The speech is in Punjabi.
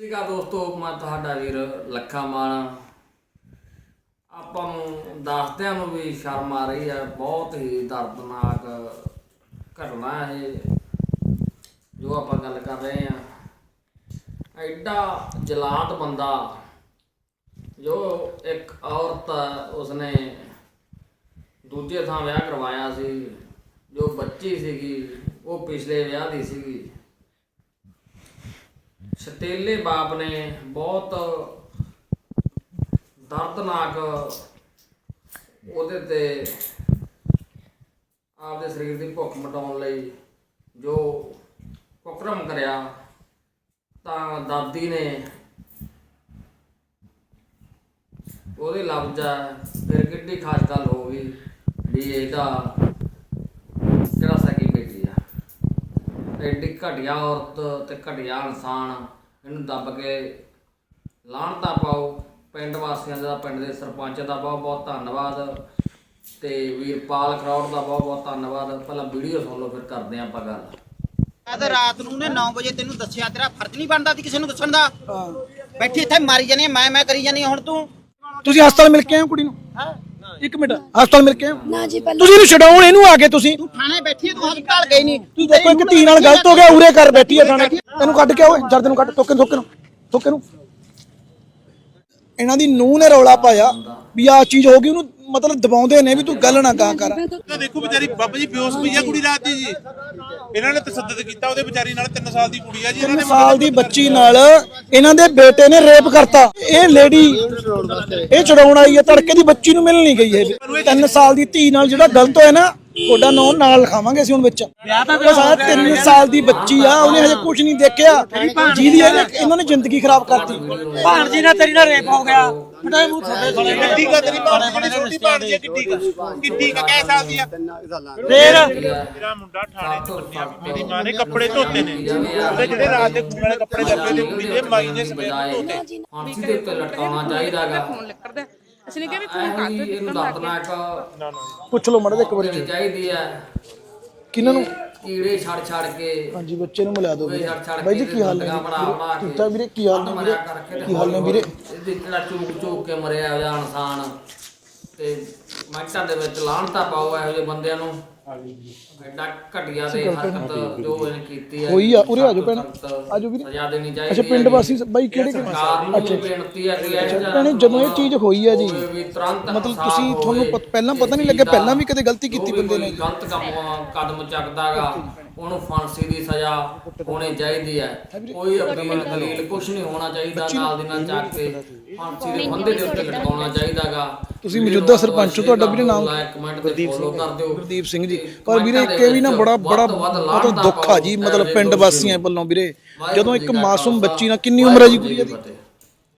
ਸੀਗਾ ਦੋਸਤੋ ਮੈਂ ਤੁਹਾਡਾ ਵੀਰ ਲੱਖਾ ਮਾਨ। ਆਪਾਂ ਨੂੰ ਦੱਸਦਿਆਂ ਨੂੰ ਵੀ ਸ਼ਰਮ ਆ ਰਹੀ ਹੈ ਬਹੁਤ ਹੀ ਦਰਦਨਾਕ ਘਟਨਾ ਇਹ, ਜੋ ਆਪਾਂ ਗੱਲ ਕਰ ਰਹੇ ਹਾਂ। ਐਡਾ ਜਲਾਦ ਬੰਦਾ, ਜੋ ਇੱਕ ਔਰਤ ਉਸਨੇ ਦੂਜੇ ਥਾਂ ਵਿਆਹ ਕਰਵਾਇਆ ਸੀ, ਜੋ ਬੱਚੀ ਸੀਗੀ, ਉਹ ਪਿਛਲੇ ਵਿਆਹ ਦੀ ਸੀਗੀ। ਸਤੇਲੇ ਬਾਪ ਨੇ ਬਹੁਤ ਦਰਦਨਾਕ ਉਹਦੇ ਤੇ ਆਪਦੇ ਸਰੀਰ ਦੀ ਭੁੱਖ ਮਿਟਾਉਣ ਲਈ ਜੋ ਕੁਕਰਮ ਕਰਿਆ, ਤਾਂ ਦਾਦੀ ਨੇ ਉਹਦੇ ਲਫ਼ਜ਼ਾ ਫਿਰ ਕਿੱਡੀ ਖਾਸ ਗੱਲ ਹੋ ਗਈ ਵੀ ਇਹਦਾ ਜਿਹੜਾ ਸਕੀ ਬੇਟੀ ਆ ਐਡੀ ਘਟੀਆ ਔਰਤ ਤੇ ਘਟੀਆ ਇਨਸਾਨ ਇਹਨੂੰ ਦੱਬ ਕੇ ਲਾਹਣਤਾ ਪਾਓ। ਪਿੰਡ ਵਾਸੀਆਂ ਦਾ ਪਿੰਡ ਦੇ ਸਰਪੰਚ ਦਾ ਬਹੁਤ ਬਹੁਤ ਧੰਨਵਾਦ ਤੇ ਵੀਰਪਾਲ ਖਰੌੜ ਦਾ ਬਹੁਤ ਬਹੁਤ ਧੰਨਵਾਦ। ਪਹਿਲਾਂ ਵੀਡੀਓ ਸੁਣ ਲਓ ਫਿਰ ਕਰਦੇ ਹਾਂ ਆਪਾਂ ਗੱਲ। ਅੱਜ ਰਾਤ ਨੂੰ ਨੇ 9 ਵਜੇ ਤੈਨੂੰ ਦੱਸਿਆ ਤੇਰਾ ਫਰਜ਼ ਨਹੀਂ ਬਣਦਾ ਸੀ ਕਿਸੇ ਨੂੰ ਦੱਸਣ ਦਾ। ਬੈਠੀ ਇੱਥੇ ਮਾਰੀ ਜਾਨੀ ਆਂ, ਮੈਂ ਮੈਂ ਕਰੀ ਜਾਨੀ ਆਂ, ਹੁਣ ਤੂੰ ਤੁਸੀਂ ਹਸਪਤਾਲ ਮਿਲ ਕੇ ਆਏ ਹੋ ਕੁੜੀ ਨੂੰ? ਇੱਕ ਮਿੰਟ। ਹਸਪਤਾਲ ਮਿਲ ਕੇ ਆਏ ਹੋ? ਨਾ ਜੀ ਪਹਿਲਾਂ ਤੁਸੀਂ ਇਹਨੂੰ ਛਡਾਉਣ ਇਹਨੂੰ ਆ ਕੇ ਤੁਸੀਂ। ਤੂੰ ਥਾਣੇ ਬੈਠੀ ਆਂ, ਤੂੰ ਹਸਪਤਾਲ ਗਈ ਨਹੀਂ। ਤੁਸੀਂ ਦੇਖੋ ਇੱਕ ਧੀ ਨਾਲ ਗਲਤ ਹੋ ਗਿਆ ਉਰੇ ਕਰ ਬੈਠੀ ਹੈ ਥਾਣੇ। ਤੈਨੂੰ ਕੱਢ ਕੇ ਓਏ ਜਰਦ ਨੂੰ ਕੱਢ ਟੋਕੇ ਨੂੰ, ਟੋਕੇ ਨੂੰ ਟੋਕੇ ਨੂੰ। ਇਹਨਾਂ ਦੀ ਨੂੰਹ ਨੇ ਰੌਲਾ ਪਾਇਆ ਵੀ ਆਹ ਚੀਜ਼ ਹੋ ਗਈ ਉਹਨੂੰ ਮਤਲਬ ਦਬਾਉਂਦੇ ਨੇ ਵੀ ਤੂੰ ਗੱਲ ਨਾ ਕਾਂ ਕਰ। ਤਾਂ ਦੇਖੋ ਵਿਚਾਰੀ ਬਾਬਾ ਜੀ ਬੇਹੋਸ਼ ਪਈ ਆ ਕੁੜੀ ਰਾਤ ਦੀ ਜੀ। ਇਹਨਾਂ ਨੇ ਤਸੱਦਦ ਕੀਤਾ ਉਹਦੇ ਵਿਚਾਰੀ ਨਾਲ 3 ਸਾਲ ਦੀ ਕੁੜੀ ਆ ਜੀ ਇਹਨਾਂ ਨੇ ਸਾਲ ਦੀ ਬੱਚੀ ਨਾਲ ਇਹਨਾਂ ਦੇ ਬੇਟੇ ਨੇ ਰੇਪ ਕਰਤਾ। ਇਹ ਲੇਡੀ ਇਹ ਛਡਾਉਣ ਆਈ ਹੈ ਤੜਕੇ ਦੀ ਬੱਚੀ ਨੂੰ ਮਿਲਣ ਨਹੀਂ ਗਈ ਇਹ। ਤਿੰਨ ਸਾਲ ਦੀ ਧੀ ਨਾਲ ਜਿਹੜਾ ਗਲਤ ਹੋਇਆ ਨਾ ਤੁਹਾਡਾ ਨਾਂ ਨਾਲ ਲਿਖਾਵਾਂਗੇ ਅਸੀਂ ਹੁਣ ਵਿੱਚ। ਉਹ ਸਾਰਾ 3 ਸਾਲ ਦੀ ਬੱਚੀ ਆ ਉਹਨੇ ਹਜੇ ਕੁਝ ਨਹੀਂ ਦੇਖਿਆ। ਜਿਹਦੀ ਇਹਨੇ ਇਹਨਾਂ ਨੇ ਜ਼ਿੰਦਗੀ ਖਰਾਬ ਕਰਤੀ। ਭਾਣਜੀ ਨਾਲ ਤੇਰੀ ਨਾਲ ਰੇਪ ਹੋ ਗਿਆ। ਫਟਾਏ ਮੂੰਹ ਤੁਹਾਡੇ ਸਾਲੇ ਨੇ। ਕਿੱਡੀ ਕਾ ਤੇਰੀ ਭਾਣ ਜਿਹੜੀ ਛੋਟੀ ਭਾਣ ਜੀ ਕਿੱਡੀ ਕਾ ਕਿੱਡੀ ਕਾ ਕਹਿ ਸਕਦੀ ਆ। ਫੇਰ ਮੇਰਾ ਮੁੰਡਾ ਥਾਣੇ 'ਚ ਮੰਨਿਆ ਵੀ ਮੇਰੀ ਮਾਂ ਨੇ ਕੱਪੜੇ ਧੋਤੇ ਨੇ। ਉਹਦੇ ਜਿਹੜੇ ਰਾਤ ਦੇ ਖੂਨ ਵਾਲੇ ਕੱਪੜੇ ਲੱਗੇ ਤੇ ਕੁੜੀ ਦੇ ਮਾਈ ਨੇ ਸਵੇਰ ਨੂੰ ਧੋਤੇ। ਫਾਂਸੀ ਦੇ ਉੱਤੇ ਲਟਕਾਉਣਾ ਚਾਹੀਦਾਗਾ ਫੋਨ ਲਿਖਦਾ ਅਸੀਂ ਨੇ ਕਿਹਾ ਵੀ ਫੋਨ ਕਰ ਇਹੋ ਜਿਹੀ ਇਹਨੂੰ ਦਰਦਨਾਕ ਪੁੱਛ ਲਓ ਮੜੇ ਇੱਕ ਵਾਰੀ ਚਾਹੀਦੀ ਹੈ ਕਿਹਨਾਂ ਨੂੰ? ਕੀੜੇ ਛੜ ਛੜ ਕੇ। ਹਾਂਜੀ ਬੱਚੇ ਨੂੰ ਮਿਲਾ ਦਿਓ ਵੀਰੇ। ਬਾਈ ਜੀ ਕੇ ਹਾਲ ਵੀਰੇ ਕੀ ਹਾਲ ਨੇ ਵੀਰੇ? ਮਰਿਆ ਕਰਕੇ ਤੇ ਕੀ ਚੂਕ ਚੂਕ ਕੇ ਮਰਿਆ ਹੋਇਆ ਇਨਸਾਨ ਤੇ ਮਾਈਟਾਂ ਦੇ ਵਿੱਚ ਲਾਹਣਤਾ ਪਾਓ ਇਹੋ ਜਿਹੇ ਬੰਦਿਆਂ ਨੂੰ। ਐਡਾ ਘਟੀਆ ਤੇ ਹਰਕਤ ਜੋ ਇਹਨੇ ਕੀਤੀ ਹੈ ਹੋਈ ਆ, ਉਰੇ ਆ ਜਾਓ ਭੈਣ। ਸਖਤ ਆ ਜਾਓ ਵੀਰੇ। ਸਜ਼ਾ ਦੇਣੀ ਚਾਹੀਦੀ ਅੱਛਾ ਪਿੰਡ ਵਾਸੀ ਬਾਈ ਕਿਹੜੇ ਕਿਹੜੇ ਸਰਕਾਰ ਨੂੰ ਵੀ ਬੇਨਤੀ ਹੈ ਕਿ ਇਹ ਭੈਣੇ ਜਦੋਂ ਇਹ ਚੀਜ਼ ਹੋਈ ਆ ਜੀ। ਮਤਲਬ ਤੁਸੀਂ ਤੁਹਾਨੂੰ ਪਹਿਲਾਂ ਪਤਾ ਨਹੀਂ ਲੱਗਿਆ ਪਹਿਲਾਂ ਵੀ ਕਦੇ ਗਲਤੀ ਕੀਤੀ ਬੰਦੇ ਨੇ ਗਲਤ ਕੰਮ ਕਦਮ ਚੱਕਦਾਗਾ ਉਹਨੂੰ ਫਾਂਸੀ ਦੀ ਸਜ਼ਾ ਹੋਣੀ ਚਾਹੀਦੀ ਹੈ। ਕੋਈ ਅਪੀਲ ਦਲੀਲ ਕੁਝ ਨਹੀਂ ਹੋਣਾ ਚਾਹੀਦਾ ਨਾਲ ਦੀ ਨਾਲ ਚੱਕ ਕੇ ਫਾਂਸੀ ਦੇ ਬੰਦੇ ਦੇ ਉੱਤੇ ਲਟਕਾਉਣਾ ਚਾਹੀਦਾਗਾ। ਤੁਸੀਂ ਮੌਜੂਦਾ ਸਰਪੰਚ ਹੋ, ਤੁਹਾਡਾ ਵੀਰੇ ਨਾਮ? ਕਰ ਦਿਓ। ਗੁਰਦੀਪ ਸਿੰਘ ਜੀ। ਪਰ ਵੀਰੇ ਇੱਕ ਇਹ ਵੀ ਨਾ ਬੜਾ ਬੜਾ ਮਤਲਬ ਦੁੱਖ ਆ ਜੀ ਮਤਲਬ ਪਿੰਡ ਵਾਸੀਆਂ ਵੱਲੋਂ ਵੀਰੇ। ਜਦੋਂ ਇੱਕ ਮਾਸੂਮ ਬੱਚੀ ਨਾਲ ਕਿੰਨੀ ਉਮਰ ਹੈ ਜੀ ਕੁੜੀ ਦੀ